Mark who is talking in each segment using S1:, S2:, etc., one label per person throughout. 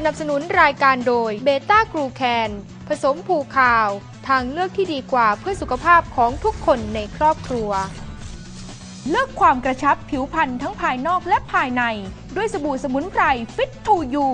S1: สนับสนุนรายการโดยเบต้ากรูแคนผสมผูข่าว ทางเลือกที่ดีกว่าเพื่อสุขภาพของทุกคนในครอบครัว
S2: เลือกความกระชับผิวพรรณทั้งภายนอกและภายใน ด้วยสบู่สมุนไพรฟิตทูยู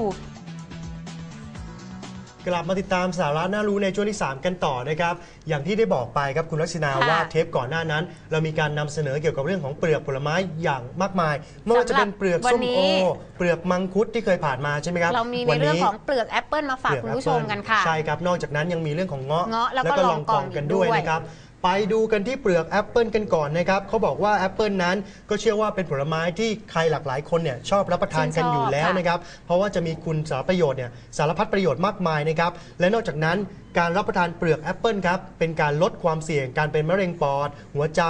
S3: กลับมาติดตามสาระน่ารู้ในช่วงที่ 3 กันต่อนะครับ อย่างที่ได้บอกไปครับคุณลักษณา
S4: ค่ะ
S3: ว่าเทปก่อนหน้านั้น เรามีการนำเสนอเกี่ยวกับเรื่องของเปลือกผลไม้อย่างมากมายไม่ว่าจะเป็นเปลือก
S4: วั
S3: ส้
S4: น
S3: ม
S4: นี้
S3: โอเปลือกมังคุดที่เคยผ่านมาใช่ไหมครับ
S4: เรามีใน
S3: วั
S4: เรื่องของเปลือกแอปเปิลมาฝาก
S3: เปลือก
S4: คุณ
S3: แอป
S4: ผู้ช
S3: เปิ้
S4: ม
S3: ล
S4: กันค่ะ
S3: ใช่ครับ นอกจากนั้นยังมีเรื่องของเงาะ
S4: เงาะแล้วก็ลองกองอีก
S3: กันด้วย
S4: ด้วย
S3: นะครับ ไปดูกันที่เปลือกแอปเปิลกันก่อนนะครับเขาบอกว่าแอปเปิลนั้นก็เชื่อว่าเป็นผลไม้ที่ใครหลากหลายคนเนี่ยชอบรับประทานกันอยู่แล้วนะครับ เพราะว่าจะมีคุณสารประโยชน์เนี่ยสารพัดประโยชน์มากมายนะครับ และนอกจากนั้นการรับประทานเปลือกแอปเปิลครับเป็นการลดความเสี่ยงการเป็นมะเร็งปอด หัวใจ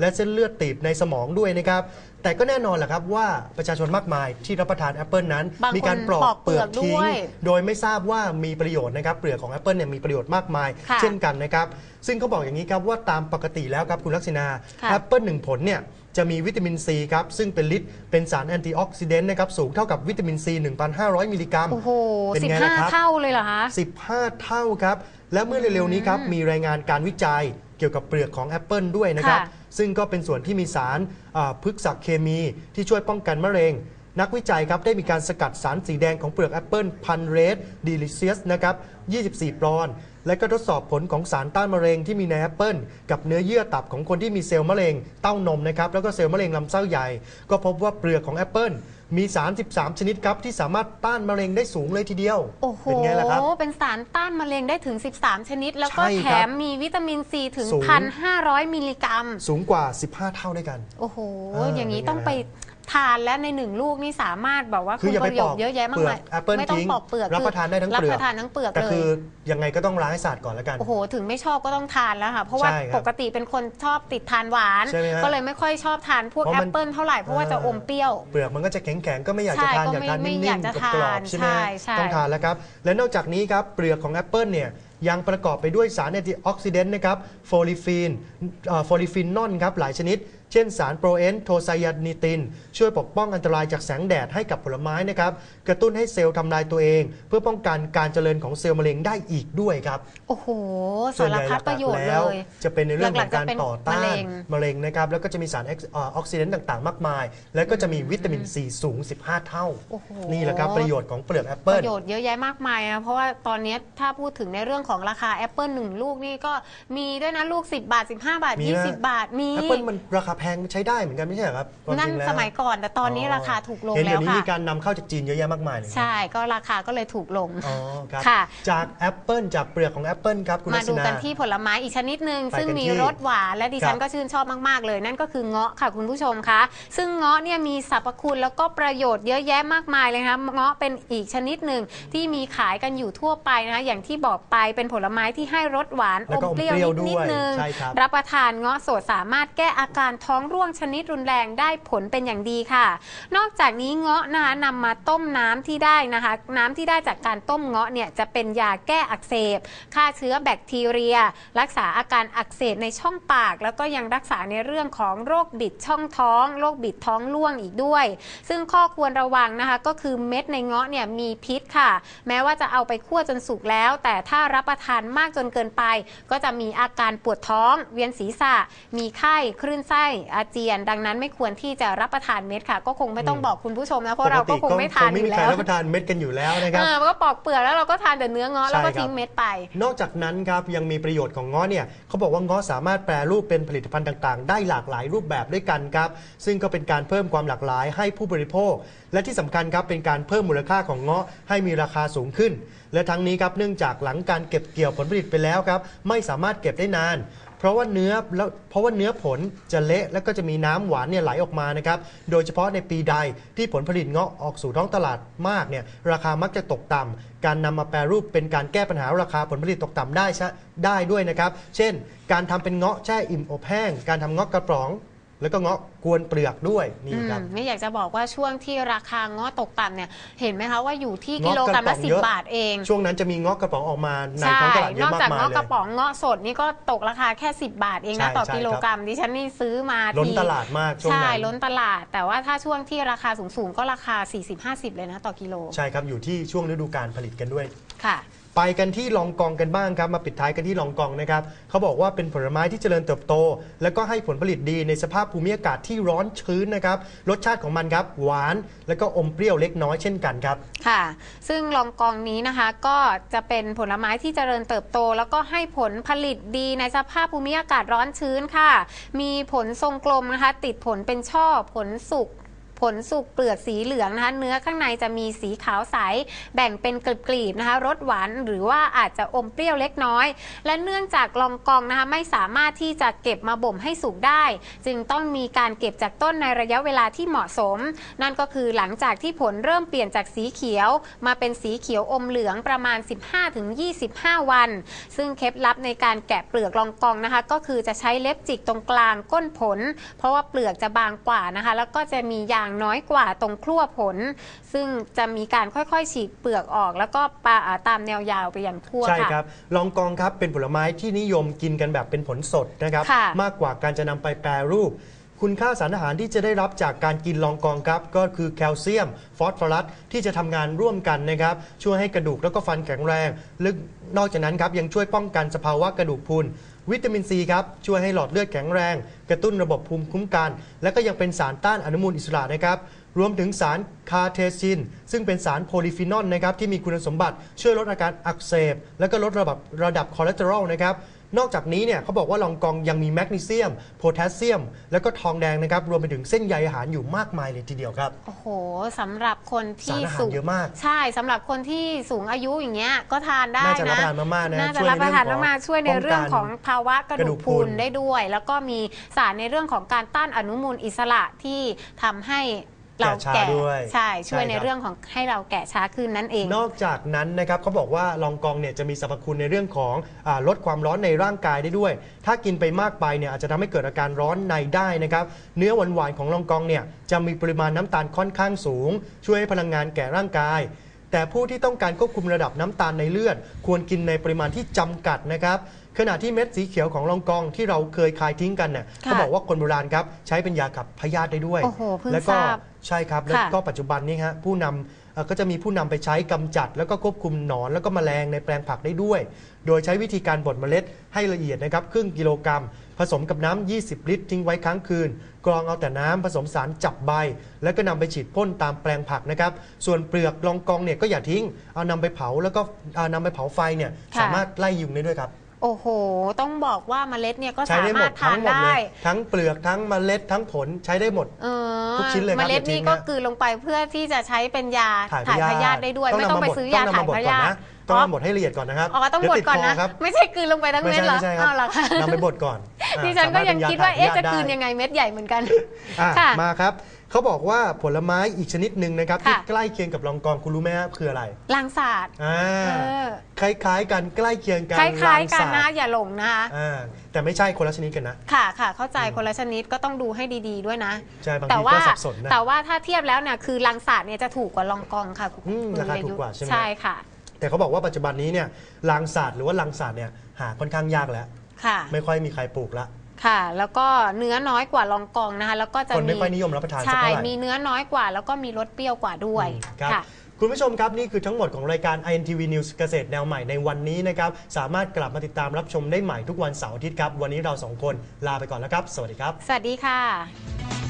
S3: และเส้นเลือดตีบในสมองด้วยนะครับ แต่ก็แน่นอนแหละครับว่าประชาชนมากมายที่รับประทานแอปเปิลนั้น
S4: บางคน
S3: มีการปลอกเปลือก
S4: ปลอกเปลือก
S3: ทิ้ง
S4: ด้วย
S3: โดยไม่ทราบว่ามีประโยชน์นะครับเปลือกของแอปเปิลเนี่ยมีประโยชน์มากมาย
S4: ค่ะ
S3: เช่นกันนะครับ ซึ่งเขาบอกอย่างนี้ครับว่าตามปกติแล้วครับคุณลักษณา
S4: ค่ะ
S3: แอปเปิลหนึ่งผลเนี่ยจะมีวิตามินซีครับซึ่งเป็นฤทธิ์เป็นสารแอนตี้ออกซิเดนต์นะครับสูงเท่ากับวิตามินซี1,500 มิลลิกรัม
S4: โอ้โห
S3: เป็น
S4: สิบ
S3: ไง
S4: ห้า
S3: ล่ะครับ
S4: เท่าเลยเหรอคะ
S3: 15 เท่าครับ และเมื่อเร็วๆนี้ครับมีรายงานการวิจัยเกี่ยวกับเปลือกของแอปเปิลด้วยนะครับ
S4: ค่ะ
S3: ซึ่งก็เป็นส่วนที่มีสารอ่าพฤกษเคมีที่ช่วยป้องกันมะเร็ง นักวิจัยครับได้มีการสกัดสารสีแดงของเปลือกแอปเปิลพันเรดดิลิเซียสนะครับ24 ปลอน และก็ทดสอบผลของสารต้านมะเร็งที่มีในแอปเปิลกับเนื้อเยื่อตับของคนที่มีเซลล์มะเร็งเต้านมนะครับแล้วก็เซลล์มะเร็งลำไส้ใหญ่ ก็พบว่าเปลือกของแอปเปิลมีสาร13 ชนิดครับที่สามารถต้านมะเร็งได้สูงเลยทีเดียว
S4: โอ้โห
S3: เป็นไงล่ะครับ
S4: เป็นสารต้านมะเร็งได้ถึง 13 ชนิด แล้วก็
S3: ใช่
S4: แถ
S3: ครับ
S4: มมีวิตามินซีถึง
S3: สูง
S4: 1,500 มิลลิกรัม
S3: สูงกว่า 15 เท่าด้วยกัน
S4: โอ้โห
S3: เออ
S4: อ
S3: อย่าง
S4: นี้
S3: เป็นไง
S4: ต้องไป ทานและในหนึ่งลูกนี่สามารถแบบว่า
S3: คืออย่า
S4: ป
S3: ไประ
S4: โย
S3: ป
S4: ช
S3: อก
S4: น์เยอะแยะมาก
S3: เปลือ
S4: มากย
S3: แอปเปิล
S4: ไม่ต้อง
S3: ทิ้ง
S4: ปอกเปลือก
S3: รับ
S4: คือ
S3: ประทานได้ทั้ง
S4: รับ
S3: เปลือก
S4: ประทานทั้งเปลือก
S3: แต่
S4: เล
S3: คือยยังไงก็ต้องล้างให้สะอาดก่อนแล้วกัน
S4: โอ้โห ถึงไม่ชอบก็ต้องทานแล้วค่ะ เพราะว่า
S3: ใช่ครับ
S4: ปกติเป็นคนชอบติดทานหวาน
S3: ใช่ไหมฮะ
S4: ก็เลยไม่ค่อยชอบทานพวก
S3: เพราะ
S4: แอ
S3: มัน
S4: ปเปิลเท่าไหร่ เพราะว่าจะอมเปรี้ยว
S3: เปลือกมันก็จะแข็งๆก็ไม่อยากจะ
S4: ใช่
S3: ทาน
S4: ก็
S3: อยาก
S4: ไม่
S3: ทาน
S4: ไม่
S3: นิ่
S4: อยามกจะ
S3: ๆกรอบ
S4: ทาน
S3: ๆใช่ไหม
S4: ใช่ใช่
S3: ต้องทานแล้วครับและนอกจากนี้ครับเปลือกของแอปเปิลเนี่ย ยังประกอบไปด้วยสารแอนตี้ออกซิเดนต์นะครับโฟลิฟีนโฟลิฟินนอนครับหลายชนิด เช่นสารโปรเอนโทไซยานิติน ช่วยปกป้องอันตรายจากแสงแดดให้กับผลไม้นะครับกระตุ้นให้เซลล์ทำลายตัวเอง เพื่อป้องกันการเจริญของเซลล์มะเร็งได้อีกด้วยครับ
S4: โอ้โห
S3: ส่
S4: สา
S3: วน
S4: ร
S3: ใหญ่
S4: พัด
S3: ห
S4: ป
S3: ลั
S4: ระ
S3: ก
S4: โยช
S3: ๆ
S4: น์
S3: แล้
S4: เล
S3: วยจะเป็นในเรื่องของการต่อต้าน
S4: หลักๆจะเป็น
S3: มะเร็งนะครับแล้วก็จะมีสาร X- อ่าออกซิเดนต์ต่างๆ มากมาย แล้วก็จะมีวิตามินซีสูง 15 เท่า
S4: โอ้โห
S3: นี่แหละครับประโยชน์ของเปลือกแอป
S4: ป
S3: เปิล
S4: ระโยชน์เยอะแยะมากมายนะเพราะว่าตอนนี้ถ้าพูดถึงในเรื่องของราคาแอปเปิลหนึ่งลูกนี่ก็มีด้วยนะลูก 10 บาท 15 บาท
S3: มีไหม
S4: 20 บาทมี
S3: แอปเปิลมันราคาแพงใช้ได้เหมือนกันไม่ใช่เหรอครับความ
S4: นั่
S3: จ
S4: น
S3: ริงแล้ว
S4: สมัยก่อนแต่ตอนนี้ราคาถูกลง
S3: เห็น
S4: แล้
S3: เดี๋ยววนี้
S4: ค่ะ
S3: มีการนำเข้าจากจีนเยอะแยะมากมายเลย
S4: ใช่ก็ราคาก็เลยถูกลง
S3: อ๋อครับ
S4: ค่ะ
S3: จากแอปเปิลจากเปลือกของแอปเปิลครับคุณ
S4: มา
S3: ลักษ
S4: ดู
S3: ณา
S4: กันที่ผลไม้อีกชนิดหนึ่ง
S3: ไปกัน
S4: ซึ่งมี
S3: ที่
S4: รสหวานและดิฉัน
S3: ครับ
S4: ก็ชื่นชอบมาก ๆ เลย นั่นก็คือเงาะค่ะคุณผู้ชมคะ ซึ่งเงาะเนี่ยมีสรรพคุณแล้วก็ประโยชน์เยอะแยะมากมายเลยนะคะเงาะเป็นอีกชนิดหนึ่งที่มีขายกันอยู่ทั่วไปนะคะอย่างที่บอกไปเป็นผลไม้ที่ให้รสหวาน
S3: แล้ว
S4: อ
S3: ก็
S4: ม
S3: อม
S4: เปรี้ยว
S3: เปรี้ยว
S4: นิด
S3: ด้วย
S4: ๆนึง
S3: ใช่ครับ
S4: รับประทานเงาะสดสามารถแก้อาการท้องร่วงชนิดรุนแรงได้ผลเป็นอย่างดีค่ะ นอกจากนี้เงาะนะคะนำมาต้มน้ำที่ได้นะคะ น้ำที่ได้จากการต้มเงาะเนี่ยจะเป็นยาแก้อักเสบฆ่าเชื้อแบคทีเรีย รักษาอาการอักเสบในช่องปาก แล้วก็ยังรักษาในเรื่องของโรคบิดช่องท้องโรคบิดท้องร่วงอีกด้วย ซึ่งข้อควรระวังนะคะก็คือเม็ดในเงาะเนี่ยมีพิษค่ะ แม้ว่าจะเอาไปคั่วจนสุกแล้ว แต่ถ้ารับประทานมากจนเกินไป ก็จะมีอาการปวดท้อง เวียนศีรษะ มีไข้คลื่นไส้อาเจียน ดังนั้นไม่ควรที่จะรับประทานเม็ดค่ะ ก็คงไม่ต้องบอกคุณผู้ชมนะเพราะเราก็คงไม่ทาน
S3: ไม่
S4: อ
S3: มี
S4: ยู่
S3: ใคร
S4: แล้ว
S3: รับประทานเม็ดกันอยู่แล้วนะครับ
S4: เออมันก็ปอกเปลือกแล้วเราก็ทานแต่เนื้อเงาะแล้วก็
S3: ใช่ครับ
S4: ทิ้งเม็ดไป
S3: นอกจากนั้นครับยังมีประโยชน์ของเงาะเนี่ยเขาบอกว่าเงาะสามารถแปรรูปเป็นผลิตภัณฑ์ต่างๆ ได้หลากหลายรูปแบบด้วยกันครับซึ่งก็เป็นการเพิ่มความหลากหลายให้ผู้บริโภค และที่สำคัญครับเป็นการเพิ่มมูลค่าของเงาะให้มีราคาสูงขึ้น และทั้งนี้ครับเนื่องจากหลังการเก็บเกี่ยวผลผลิตไปแล้วครับ ไม่สามารถเก็บได้นาน เพราะว่าเนื้อแล้วเพราะว่าเนื้อผลจะเละแล้วก็จะมีน้ำหวานเนี่ยไหลออกมานะครับ โดยเฉพาะในปีใดที่ผลผลิตเงาะออกสู่ท้องตลาดมากเนี่ยราคามักจะตกต่ำการนำมาแปรรูปเป็นการแก้ปัญหาราคาผลผลิตตกต่ำได้ชะได้ด้วยนะครับ เช่น การทำเป็นเงาะแช่อิ่มอบแห้ง การทำเงาะกระป๋อง แล้วก็เงาะกวนเปลือกด้วยนี่ครับ
S4: อืมไม่อยากจะบอกว่าช่วงที่ราคาเงาะตกต่ำเนี่ย เห็นไหมคะว่าอยู่ที่
S3: เงาะ
S4: กิโลกรัม
S3: กระป๋
S4: ละ
S3: อง
S4: สิ
S3: เยอะ
S4: บาทเอง
S3: ช่วงนั้นจะมีเงาะกระป๋องออกมาใน
S4: ใช่
S3: ท้องตลาดเย
S4: น
S3: อะ
S4: อก
S3: มาก
S4: จาก
S3: มาย
S4: เงาะ
S3: เล
S4: กระ
S3: ย
S4: ป๋องเงาะสดนี่ก็ตกราคาแค่ 10 บาทเองนะ
S3: ใช่
S4: ต่อ
S3: ใช่
S4: กิโลกรัมดิฉันนี่ซื้อมา
S3: ล้น
S4: ที
S3: ตลาดมากช่วง
S4: ใช่
S3: นั้น
S4: ล้นตลาด แต่ว่าถ้าช่วงที่ราคาสูงๆ ก็ราคา 40-50 เลยนะต่อกิโล
S3: ใช่ครับอยู่ที่ช่วงฤดูการผลิตกันด้วย
S4: ค่ะ
S3: ไปกันที่ลองกองกันบ้างครับ มาปิดท้ายกันที่ลองกองนะครับเขาบอกว่าเป็นผลไม้ที่เจริญเติบโต แล้วก็ให้ผลผลิตดีในสภาพภูมิอากาศที่ร้อนชื้นนะครับรสชาติของมันครับ หวาน แล้วก็อมเปรี้ยวเล็กน้อยเช่นกันครับ
S4: ค่ะ ซึ่งลองกองนี้นะคะก็จะเป็นผลไม้ที่เจริญเติบโต แล้วก็ให้ผลผลิตดีในสภาพภูมิอากาศร้อนชื้นค่ะ มีผลทรงกลมนะคะ ติดผลเป็นช่อผลสุก ผลสุกเปลือกสีเหลืองนะคะเนื้อข้างในจะมีสีขาวใส แบ่งเป็นกลีบๆนะคะรสหวานหรือว่าอาจจะอมเปรี้ยวเล็กน้อย และเนื่องจากลองกองนะคะไม่สามารถที่จะเก็บมาบ่มให้สุกได้ จึงต้องมีการเก็บจากต้นในระยะเวลาที่เหมาะสม นั่นก็คือหลังจากที่ผลเริ่มเปลี่ยนจากสีเขียว มาเป็นสีเขียวอมเหลืองประมาณ 15-25 วัน ซึ่งเคล็ดลับในการแกะเปลือกลองกองนะคะ ก็คือจะใช้เล็บจิกตรงกลางก้นผล เพราะว่าเปลือกจะบางกว่านะคะ แล้วก็จะมียางน้อยกว่าตรงครั่วผล ซึ่งจะมีการค่อยๆฉีกเปลือกออก แล้วก็ปาอ่าตามแนวยาวไปอย่างทั่ว
S3: ใช่
S4: ค่ะ
S3: ครับลองกองครับเป็นผลไม้ที่นิยมกินกันแบบเป็นผลสดนะครับ
S4: ค่ะ
S3: มากกว่าการจะนำไปแปรรูป คุณค่าสารอาหารที่จะได้รับจากการกินลองกองครับ ก็คือแคลเซียม ฟอสฟอรัสที่จะทำงานร่วมกันนะครับ ช่วยให้กระดูกแล้วก็ฟันแข็งแรงลึกนอกจากนั้นครับยังช่วยป้องกันสภาวะกระดูกพรุนวิตามินซีครับช่วยให้หลอดเลือดแข็งแรง กระตุ้นระบบภูมิคุ้มกัน และก็ยังเป็นสารต้านอนุมูลอิสระนะครับรวมถึงสารคาเทซิน ซึ่งเป็นสารโพลีฟีนอลนะครับที่มีคุณสมบัติช่วยลดอาการอักเสบ และก็ลดระดับระดับคอเลสเตอรอลนะครับ นอกจากนี้เนี่ยเขาบอกว่าลองกองยังมีแมกนีเซียมโพแทสเซียม แล้วก็ทองแดงนะครับรวมไปถึงเส้นใยอาหารอยู่มากมายเลยทีเดียวครับ
S4: โอ้โหสำหรับคนที่
S3: สารอาหาร
S4: สูง
S3: เยอะมาก
S4: ใช่สำหรับคนที่สูงอายุอย่างเงี้ยก็ทานได้
S3: น่าจะรับ
S4: นะ
S3: ประทานมากๆนะ
S4: น่าจะ
S3: ช่วย
S4: รับประทาน
S3: ในเรื่องของ
S4: มากๆช่วยในเรื่องของภาวะกระดูกพรุน
S3: กระดูกพรุน
S4: ได้ด้วย แล้วก็มีสารในเรื่องของการต้านอนุมูลอิสระที่ทำให้ เรา
S3: แก่ช้า
S4: แก่
S3: ด้วย
S4: ใช่ช่วย
S3: ใช่
S4: ใน
S3: ครับ
S4: เรื่องของให้เราแก่ช้าขึ้นนั่นเอง
S3: นอกจากนั้นนะครับเขาบอกว่าลองกองเนี่ยจะมีสรรพคุณในเรื่องของอาลดความร้อนในร่างกายได้ด้วย ถ้ากินไปมากไปเนี่ยอาจจะทำให้เกิดอาการร้อนในได้นะครับเนื้อหวานๆของลองกองเนี่ยจะมีปริมาณน้ำตาลค่อนข้างสูง ช่วยให้พลังงานแก่ร่างกาย แต่ผู้ที่ต้องการควบคุมระดับน้ำตาลในเลือด ควรกินในปริมาณที่จำกัดนะครับขณะที่เม็ดสีเขียวของลองกองที่เราเคยคายทิ้งกันเนี่ย
S4: ค่ะ
S3: เขาบอกว่าคนโบราณครับใช้เป็นยาขับพยาธิได้ด้วย
S4: โอ้โหเพิ่ง
S3: แล้วก็
S4: ทราบ
S3: ใช่ครับ แล้ว
S4: ค่ะ
S3: ก็ปัจจุบันนี้ฮะผู้นำเอ่อก็จะมีผู้นำไปใช้กำจัด แล้วก็ควบคุมหนอนแล้วก็แมลงในแปลงผักได้ด้วย โดยใช้วิธีการบดเมล็ดให้ละเอียดนะครับครึ่งกิโลกรัม ผสมกับน้ำ 20 ลิตร ทิ้งไว้ค้างคืน กรองเอาแต่น้ำผสมสารจับใบ แล้วก็นำไปฉีดพ่นตามแปลงผักนะครับ ส่วนเปลือกลองกองเนี่ยก็อย่าทิ้ง เอานำไปเผาแล้วก็เอานำไปเผาไฟเนี่ย
S4: ค่ะ
S3: สามารถไล่ยุงได้ด้วยครับ
S4: โอ้โห ต้องบอกว่าเมล็ดเนี่ยก็
S3: ใช้
S4: สา
S3: ได้หม
S4: มาร
S3: ด
S4: ถทา
S3: ทั้
S4: น
S3: งหมดเล
S4: ได้
S3: ยทั้งเปลือกทั้งเมล็ดทั้งผลใช้ได้หมด
S4: เออ
S3: ทุกชิ้นเลยครับ
S4: เมล็ด
S3: อย่าทิ้
S4: นี่
S3: ง
S4: ก็
S3: นะ
S4: กลืนลงไปเพื่อที่จะใช้เป็นยา
S3: ถ่าย
S4: ถ่าย
S3: พ
S4: พ
S3: ยา
S4: ยา
S3: ธิ
S4: ธิได้ด้วย
S3: ต้อง
S4: ไม่
S3: นำ
S4: ต้องไป
S3: มาบด
S4: ซื้อยา
S3: ต้องนำ
S4: ถ่าย
S3: มาบด
S4: พ
S3: ก่อน
S4: ยาธิ
S3: นะต้องนำมาบดให้ละเอียดก่อนนะครับ
S4: อ๋อต้องบดก่อนนะ
S3: เยวติคครับ
S4: ไม่ใช่กลืนลงไปทั้ง
S3: ไม่
S4: เม็ด
S3: ใช่
S4: เหรอ
S3: ไม่ใช่ค
S4: เอา
S3: รับ
S4: เหรอคะ
S3: นำไปบดก่อนอ่า
S4: ดิฉันก็ยัง
S3: สามารถ
S4: คิดว่า
S3: ป็น
S4: เอ๊ะ
S3: ย
S4: จะ
S3: ถ่
S4: กลืน
S3: ได้
S4: ยังไงเม็ดใหญ่เหมือนกัน
S3: อะ
S4: ค่ะ
S3: มาครับ เขาบอกว่าผลไม้อีกชนิดหนึ่งนะครับที่
S4: ค่ะ
S3: ใกล้เคียงกับลองกองคุณรู้ไหมครับคืออะไร
S4: ลางศาสตร์
S3: อ่า
S4: เออ
S3: คล้ายๆกันใกล้เคียงกัน
S4: คล้ายๆกัน
S3: ล
S4: นะ
S3: งสา
S4: อย่าหลงนะคะ
S3: อ่าแต่ไม่ใช่คนละชนิดกันนะ
S4: ค่ะค่ะ เข้าใจคนละชนิดก็ต้องดูให้ดีๆด้วยนะ
S3: ใช่บาง
S4: แต่
S3: ที
S4: ว่า
S3: ก็สับสนนะ
S4: แต่ว่าถ้าเทียบแล้วเนี่ยคือลังศาสตร์เนี่ยจะถูกกว่าลองกองค่ะคุณ
S3: อืม
S4: คุณ
S3: ราคา
S4: วียุ
S3: ถูกกว่าใช่ไหม
S4: ใช่ค่ะ
S3: แต่เขาบอกว่าปัจจุบันนี้เนี่ยลางศาสตร์หรือว่าลังศาสตร์เนี่ยหาค่อนข้างยากแล้ว
S4: ค่ะ
S3: ไม่ค่อยมีใครปลูกละ
S4: ค่ะ แล้วก็เนื้อน้อยกว่าลองกองนะคะ แล้วก็จะ
S3: คนไม่ค่อยนิยมรับประทานสัก
S4: ใช่
S3: เท่าไหร่
S4: มีเนื้อน้อยกว่า แล้วก็มีรสเปรี้ยวกว่าด้วย
S3: อืมครับ
S4: ค่ะ
S3: คุณผู้ชมครับ นี่คือทั้งหมดของรายการ INTV News เกษตรแนวใหม่ในวันนี้นะครับ สามารถกลับมาติดตามรับชมได้ใหม่ทุกวันเสาร์อาทิตย์ครับ วันนี้เราสองคนลาไปก่อนแล้วครับ สวัสดีครับ
S4: สวัสดีค่ะ